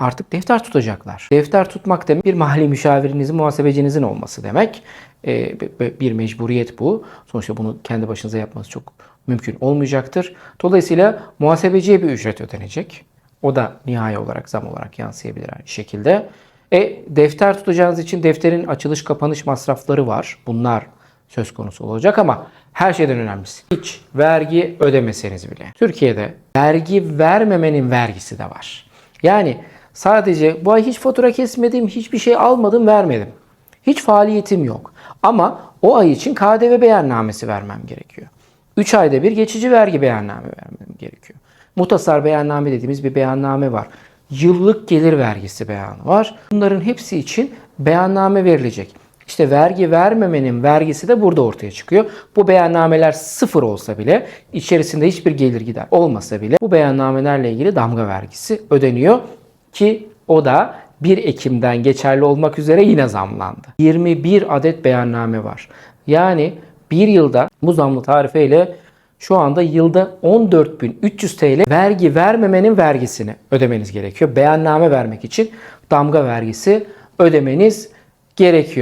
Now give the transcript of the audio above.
artık defter tutacaklar. Defter tutmak demek bir mahalli müşavirinizin, muhasebecinizin olması demek. Be- bir mecburiyet bu. Sonuçta bunu kendi başınıza yapmanız çok mümkün olmayacaktır. Dolayısıyla muhasebeciye bir ücret ödenecek. O da nihai olarak zam olarak yansıyabilir aynı şekilde. E, defter tutacağınız için defterin açılış kapanış masrafları var. Bunlar söz konusu olacak ama her şeyden önemlisi hiç vergi ödemeseniz bile. Türkiye'de vergi vermemenin vergisi de var. Yani sadece bu ay hiç fatura kesmedim, hiçbir şey almadım, vermedim. Hiç faaliyetim yok. Ama o ay için KDV beyannamesi vermem gerekiyor. 3 ayda bir geçici vergi beyanname vermem gerekiyor. Muhtasar beyanname dediğimiz bir beyanname var. Yıllık gelir vergisi beyanı var. Bunların hepsi için beyanname verilecek. İşte vergi vermemenin vergisi de burada ortaya çıkıyor. Bu beyannameler sıfır olsa bile, içerisinde hiçbir gelir gider olmasa bile bu beyannamelerle ilgili damga vergisi ödeniyor ki o da 1 Ekim'den geçerli olmak üzere yine zamlandı. 21 adet beyanname var. Yani bir yılda bu zamlı tarifeyle şu anda yılda 14.300 TL vergi vermemenin vergisini ödemeniz gerekiyor. Beyanname vermek için damga vergisi ödemeniz gerekiyor.